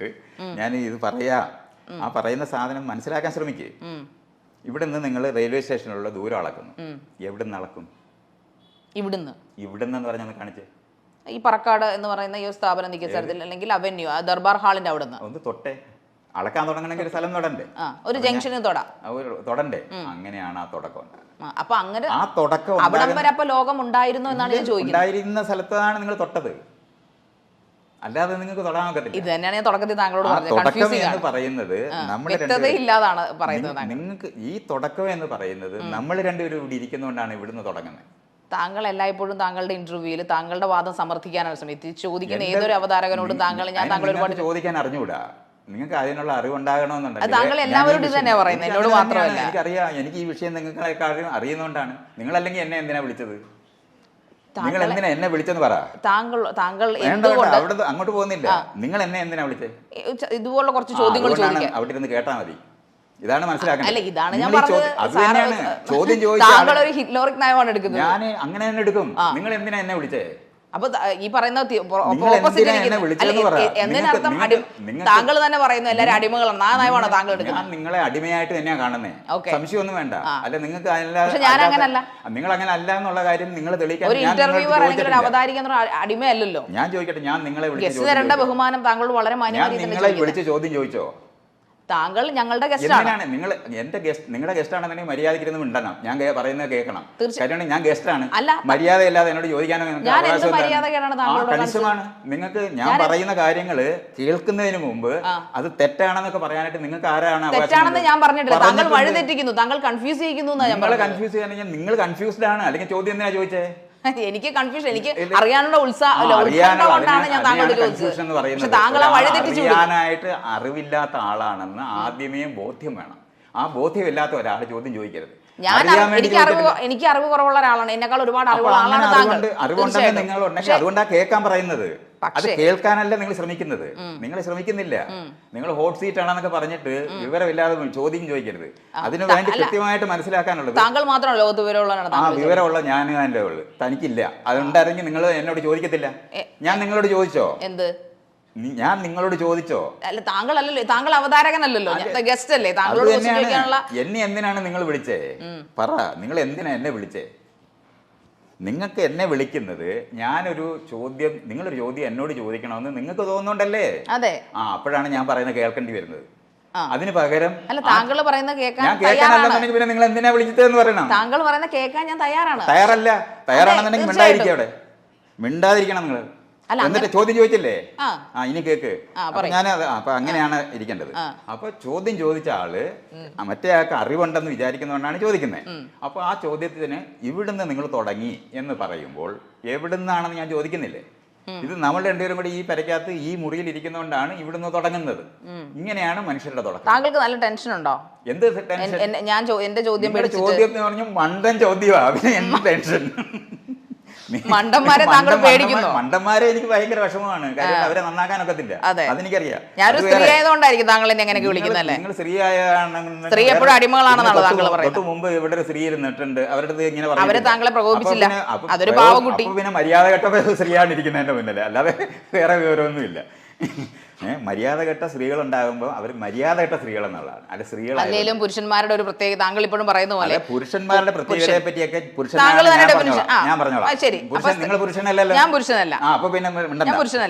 പറയാനായിട്ട് ഞാൻ ഇത് പറയാ. ആ പറയുന്ന സാധനം മനസ്സിലാക്കാൻ ശ്രമിക്കേ. ഇവിടെ നിന്ന് നിങ്ങൾ റെയിൽവേ സ്റ്റേഷനിലുള്ള ദൂരം അളക്കുന്നു. എവിടെ നിന്ന് അളക്കും? ഇവിടുന്ന്. ഇവിടെ നിന്ന് പറഞ്ഞാൽ കാണിച്ചേ. ഈ പറക്കാട് എന്ന് പറയുന്ന ഈ സ്ഥാപനം നിൽക്കുന്ന സ്ഥലത്തിൽ അല്ലെങ്കിൽ അവന്യൂ ആ ദർബാർ ഹാളിന്റെ അവിടുന്ന്. ഒന്ന് തൊട്ടേ. അളക്കാൻ തുടങ്ങണമെങ്കിൽ ഒരു സ്ഥലം തൊടണ്ടേ? ഒരു ജംഗ്ഷനിൽ തൊടാ. തൊടണ്ടേ? അങ്ങനെയാണ് ആ തുടക്കം. അപ്പൊ അങ്ങനെ ആ തുടക്കം അവിടം വരെ അപ്പൊ ലോകം ഉണ്ടായിരുന്നു എന്നാണ് ഞാൻ ചോദിക്കുന്നത്. ഉണ്ടായിരുന്ന സ്ഥലത്താണ് നിങ്ങൾ തൊട്ടത്. അല്ലാതെ നിങ്ങൾക്ക് തൊടാൻ ഒക്കത്തില്ല. ഇത് തന്നെയാണ് ഞാൻ തുടക്കത്തിൽ താങ്കളോട് തുടക്കം എന്ന് പറയുന്നത് നമ്മൾ ഇല്ലാതാണ് പറയുന്നത് നിങ്ങൾക്ക് ഈ തുടക്കം എന്ന് പറയുന്നത് നമ്മൾ രണ്ടുപേരും ഇവിടെ ഇരിക്കുന്നതുകൊണ്ടാണ് ഇവിടുന്ന് തുടങ്ങുന്നത് താങ്കൾ എല്ലായ്പ്പോഴും താങ്കളുടെ ഇന്റർവ്യൂവിൽ താങ്കളുടെ വാദം സമർത്ഥിക്കാനാണ് ശ്രമിച്ചത്. ചോദിക്കുന്ന ഏതൊരു അവതാരകനോടും താങ്കൾ ഞാൻ താങ്കൾ ഒരുപാട് ചോദിക്കാൻ അറിഞ്ഞുകൂടാ നിങ്ങൾക്ക് അതിനുള്ള അറിവുണ്ടാകണമെന്നുണ്ടെങ്കിൽ അത് താങ്കൾ എല്ലാവരോടും തന്നെ പറയുന്നത്, എനിക്ക് എന്നോട്. മാത്രമല്ല. എനിക്കറിയാം. എനിക്ക് ഈ വിഷയം നിങ്ങളെക്കാളും അറിയുന്നതുകൊണ്ടാണ് നിങ്ങളല്ലെങ്കിൽ എന്നെ എന്തിനാ വിളിച്ചത്? നിങ്ങൾ എന്തിനാ എന്നെ വിളിച്ചെന്ന് പറ. താങ്കൾ താങ്കൾ അവിടെ അങ്ങോട്ട് പോകുന്നില്ല. നിങ്ങൾ എന്നെ എന്തിനാ വിളിച്ചത് ഇതുപോലുള്ള കുറച്ച് ചോദ്യങ്ങൾ ചോദിക്കാം. അവിടെ ഇരുന്ന് കേട്ടാ മതി. ഇതാണ് മനസ്സിലാക്കുന്നത് ചോദ്യം- ചോദിച്ച ഹിറ്റ്ലോറിക് നയമാണ് എടുക്കുന്നത്. ഞാൻ അങ്ങനെ തന്നെ എടുക്കും. നിങ്ങൾ എന്തിനാ എന്നെ വിളിച്ചേ? അപ്പൊ ഈ പറയുന്ന എന്നതിനർത്ഥം താങ്കൾ തന്നെ പറയുന്നു എല്ലാരും അടിമകളാണ്. ആ നയമാണോ താങ്കൾ എടുക്കുന്നത് നിങ്ങളെ അടിമയായിട്ട് തന്നെയാ കാണുന്നത് സംശയം സംശയമൊന്നും വേണ്ട. അല്ല നിങ്ങൾക്ക് ഞാൻ അങ്ങനല്ല. നിങ്ങൾ അങ്ങനെ അല്ല എന്നുള്ള കാര്യം നിങ്ങൾ തെളിയിക്കാൻ ഒരു ഇന്റർവ്യൂവർ അല്ലെങ്കിൽ ഒരു. അവതാരിക അടിമയല്ലല്ലോ. ഞാൻ ചോദിക്കട്ടെ ഞാൻ നിങ്ങളെ വിളിച്ചു തരേണ്ട ബഹുമാനം താങ്കളോട് വളരെ മാന്യമായി നിങ്ങളെ വിളിച്ച് ചോദ്യം ചോദിച്ചോ? താങ്കൾ ഞങ്ങളുടെ ഗസ്റ്റാണ് നിങ്ങൾ എന്റെ ഗസ്റ്റ് നിങ്ങളുടെ ഗസ്റ്റ് ആണെന്നുണ്ടെങ്കിൽ മര്യാദയ്ക്കിരുന്ന് മിണ്ടണം. ഞാൻ പറയുന്നത് കേൾക്കണം. തീർച്ചയായിട്ടും ഞാൻ ഗസ്റ്റ് ആണ്. അല്ല. മര്യാദയില്ലാതെ എന്നോട് ചോദിക്കാനോ നിങ്ങൾക്ക് ഞാൻ കണിശമാണ് നിങ്ങൾക്ക് പറയുന്ന കാര്യങ്ങൾ കേൾക്കുന്നതിന് മുമ്പ് അത് തെറ്റാണെന്നൊക്കെ പറയാനായിട്ട് നിങ്ങൾക്ക് ആരാണ് തെറ്റാണെന്ന് ഞാൻ പറഞ്ഞിട്ടില്ല. താങ്കൾ വഴി തെറ്റിക്കുന്നു താങ്കൾ കൺഫ്യൂസ് ചെയ്യിക്കുന്നു നിങ്ങൾ കൺഫ്യൂസ് ചെയ്യാൻ നിങ്ങൾ കൺഫ്യൂസ്ഡ് ആണ്. അല്ലെങ്കിൽ ചോദ്യം എന്തിനാ ചോദിച്ചേ? എനിക്ക് കൺഫ്യൂഷൻ എനിക്ക് അറിയാനുള്ള ഉത്സാഹം ആ, അറിയാനുള്ള- കൊണ്ടാണ് ഞാൻ താങ്കളോട് ചോദിച്ചത് താങ്കൾ ആ അറിയാനായിട്ട് അറിവില്ലാത്ത ആളാണെന്ന് ആദ്യമേ ബോധ്യം വേണം. ആ ബോധ്യമില്ലാത്ത ഒരാൾ ചോദ്യം ചോദിക്കരുത്. ഞാൻ എനിക്ക് അറിവ് എനിക്ക് അറിവ് കുറവുള്ള ഒരാളാണ്. എന്നെക്കാൾ ഒരുപാട് അറിവുള്ള ആളാണ് താങ്കൾ. അറിവുണ്ട് അറിവുണ്ടെങ്കിൽ നിങ്ങൾ അതുകൊണ്ടാ കേൾക്കാൻ പറയുന്നത്. അത് കേൾക്കാനല്ല നിങ്ങൾ ശ്രമിക്കുന്നത്. നിങ്ങൾ ശ്രമിക്കുന്നില്ല. നിങ്ങൾ ഹോട്ട് സീറ്റ് ആണെന്നൊക്കെ പറഞ്ഞിട്ട് വിവരമില്ലാതെ ചോദ്യം ചോദിക്കരുത്. അതിനു വേണ്ടി. കൃത്യമായിട്ട് മനസ്സിലാക്കാനുള്ളത് താങ്കൾ മാത്രമല്ല ലോകത്ത് വിവരമുള്ളതാണ് ആ വിവരമുള്ള ഞാൻ എന്റെ ഉള്ളു. തനിക്കില്ല. അതുണ്ടായിരുന്നെങ്കിൽ നിങ്ങൾ എന്നോട് ചോദിക്കത്തില്ല. ഞാൻ നിങ്ങളോട് ചോദിച്ചോ? എന്ത്? ഞാൻ നിങ്ങളോട് ചോദിച്ചോ? അല്ല താങ്കൾ അല്ലല്ലോ താങ്കൾ അവതാരകനല്ലല്ലോ ഗസ്റ്റ് അല്ലേ താങ്കളോട് എന്നെ എന്തിനാണ് നിങ്ങൾ വിളിച്ചേ? പറ. നിങ്ങൾ എന്തിനാ എന്നെ വിളിച്ചേ? നിങ്ങൾക്ക് എന്നെ വിളിക്കുന്നത് ഞാനൊരു ചോദ്യം നിങ്ങളൊരു ചോദ്യം എന്നോട് ചോദിക്കണമെന്ന് നിങ്ങൾക്ക് തോന്നുന്നുണ്ടല്ലേ? അതെ. ആ അപ്പോഴാണ് ഞാൻ പറയുന്നത് കേൾക്കേണ്ടി വരുന്നത്. അതിന് പകരം അല്ല താങ്കൾ പറയുന്ന കേൾക്കാൻ കേൾക്കാനല്ലെന്നുണ്ടെങ്കിൽ പിന്നെ നിങ്ങൾ എന്തിനാ വിളിച്ചതെന്ന് പറയണം. താങ്കൾ പറയുന്ന കേൾക്കാൻ ഞാൻ തയ്യാറാണ്. തയ്യാറല്ല. തയ്യാറാണെന്നുണ്ടെങ്കിൽ. അവിടെ. മിണ്ടാതിരിക്കണം നിങ്ങൾ. എന്നിട്ട് ചോദ്യം ചോദിച്ചില്ലേ? ആ. ഇനി കേക്ക്. ഞാൻ അപ്പൊ അങ്ങനെയാണ് ഇരിക്കേണ്ടത്. അപ്പൊ ചോദ്യം ചോദിച്ച ആൾ മറ്റേ ആൾക്ക് അറിവുണ്ടെന്ന് വിചാരിക്കുന്നതുകൊണ്ടാണ് ചോദിക്കുന്നത് അപ്പൊ ആ ചോദ്യത്തിന് ഇവിടുന്ന് നിങ്ങൾ തുടങ്ങി എന്ന് പറയുമ്പോൾ എവിടുന്നാണെന്ന് ഞാൻ ചോദിക്കുന്നില്ലേ? ഇത് നമ്മൾ രണ്ടുപേരും കൂടി ഈ പെരക്കകത്ത് ഈ മുറിയിൽ ഇരിക്കുന്നതുകൊണ്ടാണ് ഇവിടുന്ന് തുടങ്ങുന്നത്. ഇങ്ങനെയാണ് മനുഷ്യരുടെ തുടക്കം. താങ്കൾക്ക് നല്ല ടെൻഷൻ ഉണ്ടോ? എന്ത് ടെൻഷൻ? ഞാൻ എന്റെ ചോദ്യം ചോദ്യം എന്ന് പറഞ്ഞു മണ്ടൻ ചോദ്യമാണ് ടെൻഷൻ? മണ്ടന്മാരെ താങ്കൾ പേടിക്കുന്നു മണ്ടന്മാരെ എനിക്ക് ഭയങ്കര വിഷമമാണ് കാര്യം അവരെ നന്നാക്കാൻ ഒക്കത്തില്ല അതെനിക്കറിയാം ഞാനൊരു സ്ത്രീ. ആയതുകൊണ്ടായിരിക്കും താങ്കൾ എന്നെ അങ്ങനെ വിളിക്കുന്നല്ലേ നിങ്ങൾ സ്ത്രീ ആയാണെന്നുണ്ടെങ്കിൽ സ്ത്രീ എപ്പോഴും അടിമകളാണെന്നാണ് താങ്കൾ പറയുന്നത്? മുമ്പ് ഇവിടെ ഒരു സ്ത്രീ ഇരുന്നിട്ടുണ്ട് അവരുടെ ഇങ്ങനെ അവരെ. താങ്കളെ പ്രകോപിപ്പിച്ചില്ല. അതൊരു പാവം പാവക്കുട്ടി. അപ്പൊ പിന്നെ മര്യാദ കെട്ട സ്ത്രീയാണ് ഇരിക്കുന്നതിന്റെ മുന്നിൽ അല്ലാതെ വേറെ വിവരമൊന്നുമില്ല മര്യാദ കെട്ട സ്ത്രീകൾ ഉണ്ടാകുമ്പോൾ അവർ മര്യാദ കെട്ട സ്ത്രീകൾ എന്നുള്ളതാണ് അല്ല സ്ത്രീകൾ അല്ലെങ്കിലും പുരുഷന്മാരുടെ ഒരു പ്രത്യേക താങ്കൾ ഇപ്പോഴും പറയുന്ന പോലെ പുരുഷന്മാരുടെ പ്രത്യേകതയെ പറ്റിയൊക്കെ പുരുഷനാണ് ഞാൻ പറഞ്ഞോളാം ശരി. നിങ്ങൾ പുരുഷനല്ലല്ലോ ഞാൻ പുരുഷനല്ല. അപ്പൊ പിന്നെ.